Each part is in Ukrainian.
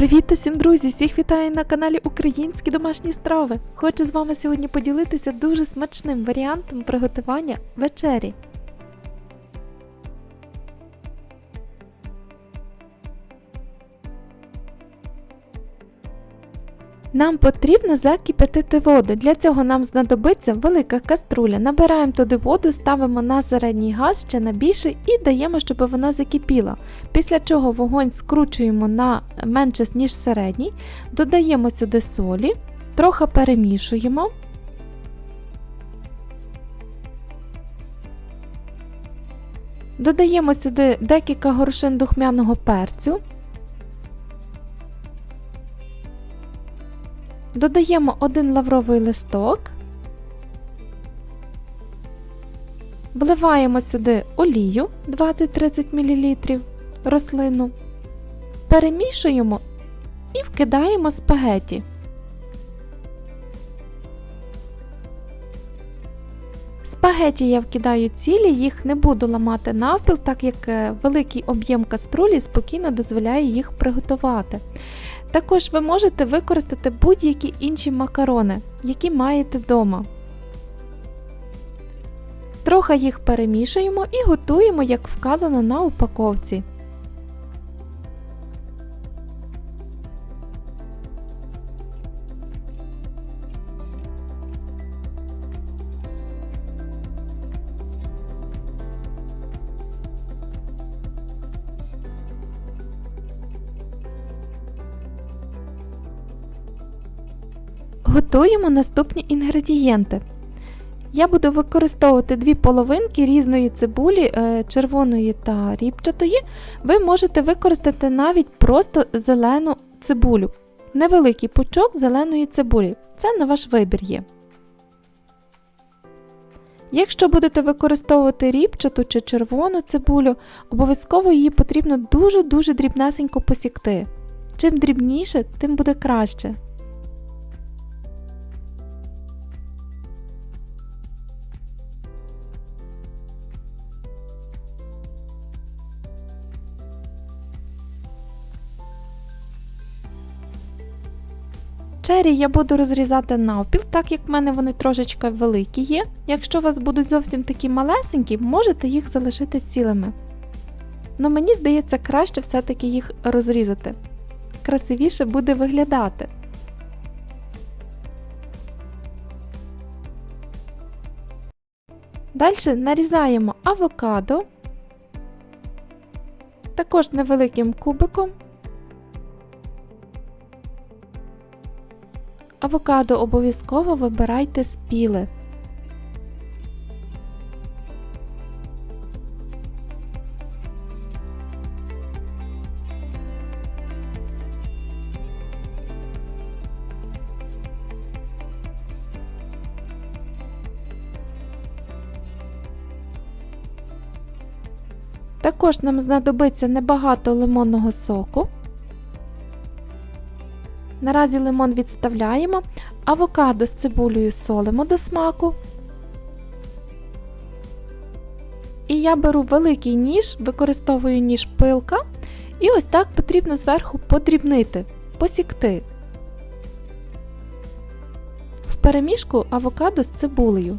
Привіт усім, друзі! Всіх вітаю на каналі Українські домашні страви. Хочу з вами сьогодні поділитися дуже смачним варіантом приготування вечері. Нам потрібно закипятити воду. Для цього нам знадобиться велика каструля. Набираємо туди воду, ставимо на середній газ ще на більший і даємо, щоб вона закипіла. Після чого вогонь скручуємо на менше ніж середній, додаємо сюди солі, трохи перемішуємо. Додаємо сюди декілька горошин духмяного перцю. Додаємо один лавровий листок, вливаємо сюди олію 20-30 мл рослину, перемішуємо і вкидаємо спагеті. Спагеті я вкидаю цілі, їх не буду ламати навпіл, так як е, великий об'єм каструлі спокійно дозволяє їх приготувати. Також ви можете використати будь-які інші макарони, які маєте вдома. Трохи їх перемішуємо і готуємо, як вказано на упаковці. Готуємо наступні інгредієнти. Я буду використовувати дві половинки різної цибулі, е, червоної та ріпчатої. Ви можете використати навіть просто зелену цибулю. Невеликий пучок зеленої цибулі. Це на ваш вибір є. Якщо будете використовувати ріпчату чи червону цибулю, обов'язково її потрібно дуже-дуже дрібнесенько посікти. Чим дрібніше, тим буде краще. Чері я буду розрізати навпіл, так як в мене вони трошечки великі є. Якщо у вас будуть зовсім такі малесенькі, можете їх залишити цілими. Но мені здається, краще все-таки їх розрізати. Красивіше буде виглядати. Далі нарізаємо авокадо, також невеликим кубиком. Авокадо обов'язково вибирайте спіле. Також нам знадобиться небагато лимонного соку. Наразі лимон відставляємо, авокадо з цибулею солимо до смаку. І я беру великий ніж, використовую ніж пилка, і ось так потрібно зверху подрібнити, посікти. В перемішку авокадо з цибулею.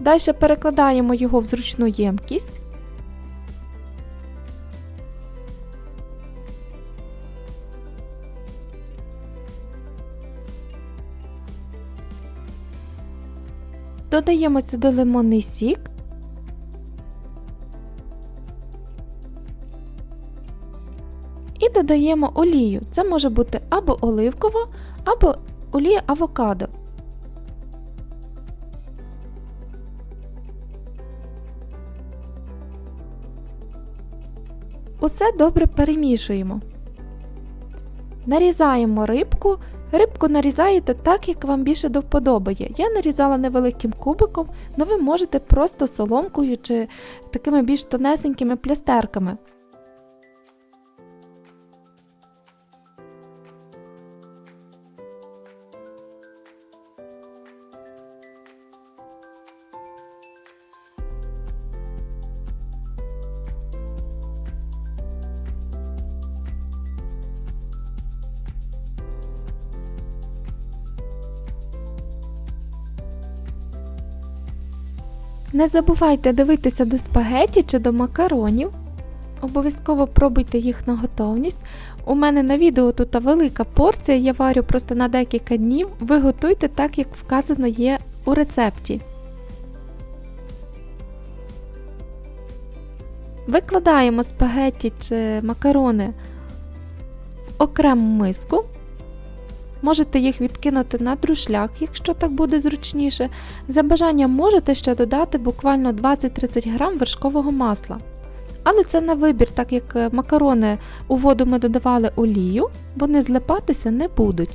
Далі перекладаємо його в зручну ємкість. Додаємо сюди лимонний сік. І додаємо олію. Це може бути або оливкова, або олія авокадо. Усе добре перемішуємо. Нарізаємо рибку, Рибку нарізаєте так, як вам більше до вподоби Я нарізала невеликим кубиком, але ви можете просто соломкою чи такими більш тонесенькими плястерками. Не забувайте дивитися до спагеті чи до макаронів. Обов'язково пробуйте їх на готовність. У мене на відео тут велика порція, я варю просто на декілька днів. Ви готуйте так, як вказано є у рецепті. Викладаємо спагетті чи макарони в окрему миску. Можете їх відкинути на друшляк, якщо так буде зручніше. За бажанням можете ще додати буквально 20-30 грам вершкового масла. Але це на вибір, так як е, макарони у воду ми додавали олію, вони злипатися не будуть.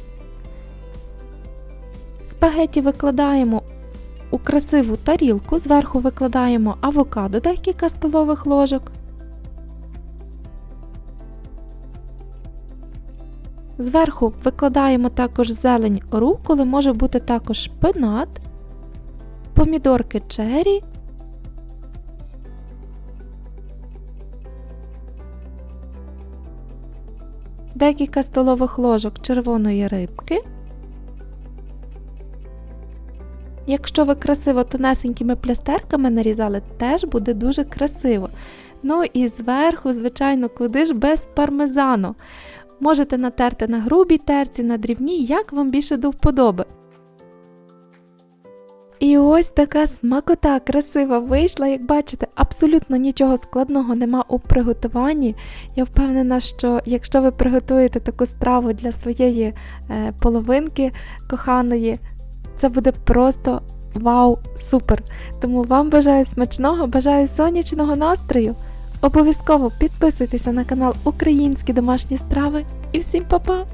Спагеті викладаємо у красиву тарілку, зверху викладаємо авокадо декілька столових ложок. Зверху викладаємо також зелень руколи, може бути також шпинат, помідорки чері, декілька столових ложок червоної рибки. Якщо ви красиво тонесенькими плястерками нарізали, теж буде дуже красиво. Ну і зверху, звичайно, куди ж без пармезану. Можете натерти на грубій терці, на дрібній, як вам більше до вподоби. І ось така смакота красива вийшла. Як бачите, абсолютно нічого складного нема у приготуванні. Я впевнена, що якщо ви приготуєте таку страву для своєї е, половинки коханої, це буде просто вау, супер! Тому вам бажаю смачного, бажаю сонячного настрою. Обов'язково підписуйтеся на канал Українські домашні страви і всім па-па!